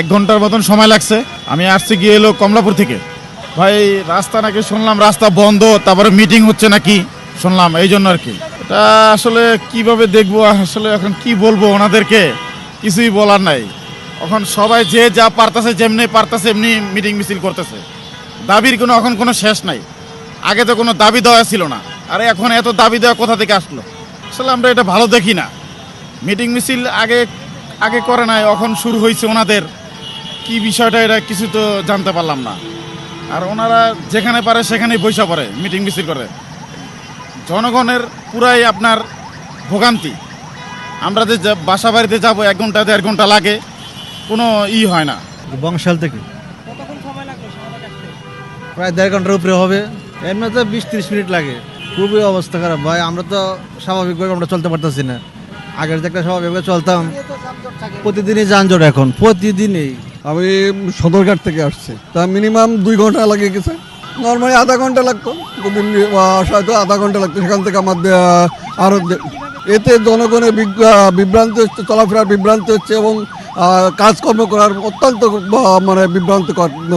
এক ঘণ্টার মতন সময় লাগছে। আমি আসছি গিয়ে এলো কমলাপুর থেকে। ভাই, রাস্তা নাকি শুনলাম রাস্তা বন্ধ, তারপরে মিটিং হচ্ছে নাকি? শুনলাম, এই জন্য আর কি। এটা আসলে কীভাবে দেখব, আসলে এখন কি বলব ওনাদেরকে? কিছুই বলার নাই। এখন সবাই যে যা পারতেছে, যেমনি পারতেছে, এমনি মিটিং মিছিল করতেছে। দাবির কোনো, এখন কোনো শেষ নাই। আগে তো কোনো দাবি দেওয়া ছিল না। আর এখন এত দাবি দেওয়া কোথা থেকে আসলো? আসলে আমরা এটা ভালো দেখি না। মিটিং মিছিল আগে আগে করে নাই, এখন শুরু হয়েছে ওনাদের। কি বিষয়টা এটা কিছু তো জানতে পারলাম না। আর ওনারা যেখানে পারে সেখানেই বৈশা পড়ে মিটিং মিছিল করে। জনগণের পুরাই আপনার ভোগান্তি। আমরা যে যা- বাসা বাড়িতে যাব এক ঘণ্টা দেড় ঘণ্টা লাগে কোনো ই হয় না। বংশাল থেকে। প্রায় দেড় ঘণ্টার উপরে হবে। এমনিতে বিশ ত্রিশ মিনিট লাগে। খুবই অবস্থা খারাপ। ভাই আমরা তো স্বাভাবিকভাবে আমরা চলতে পারতেছি না। আগের যে একটা স্বাভাবিকভাবে চলতাম। প্রতিদিনই যানজট এখন। প্রতিদিনই। আমি সদরঘাট থেকে আসছি। তা মিনিমাম দুই ঘণ্টা লাগে গেছে। নর্মালি আধা ঘণ্টা লাগতো। আহ, হয়তো আধা ঘণ্টা লাগতো। সেখান থেকে আমার আহ, আরও এতে জনগণের বিভ্রান্তি হচ্ছে চলাফেরার বিভ্রান্তি হচ্ছে এবং কাজকর্ম করার অত্যন্ত মানে বিভ্রান্ত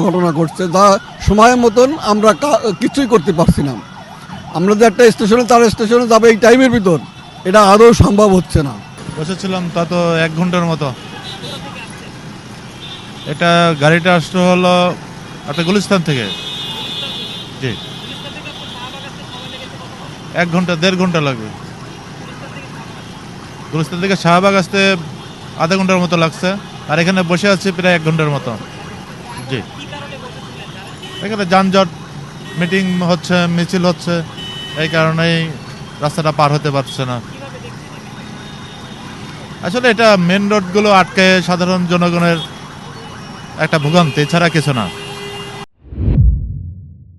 ঘটনা ঘটছে যা সময়ের মতন আমরা কিছুই করতে পারছি না। আমরা যে একটা স্টেশনে তার স্টেশনে যাবে এই টাইমের ভিতর এটা আদৌ সম্ভব হচ্ছে না। বসেছিলাম তা তো এক ঘণ্টার মতো। এটা গাড়িটা আসতে হলো একটা গুলিস্তান থেকে। জি। এক ঘণ্টা, দেড় ঘণ্টা লাগবে। গুলিস্তান থেকে শাহবাগ আসতে আধা ঘণ্টার মতো লাগছে। আর এখানে বসে আছি প্রায় এক ঘণ্টার মতো। জি। এখানে যানজট, মিটিং হচ্ছে, মিছিল হচ্ছে। এই কারণেই রাস্তাটা পার হতে পারছে না। আসলে এটা মেন রোডগুলো আটকে সাধারণ জনগণের একটা ভোগান্তি ছাড়া কিছু না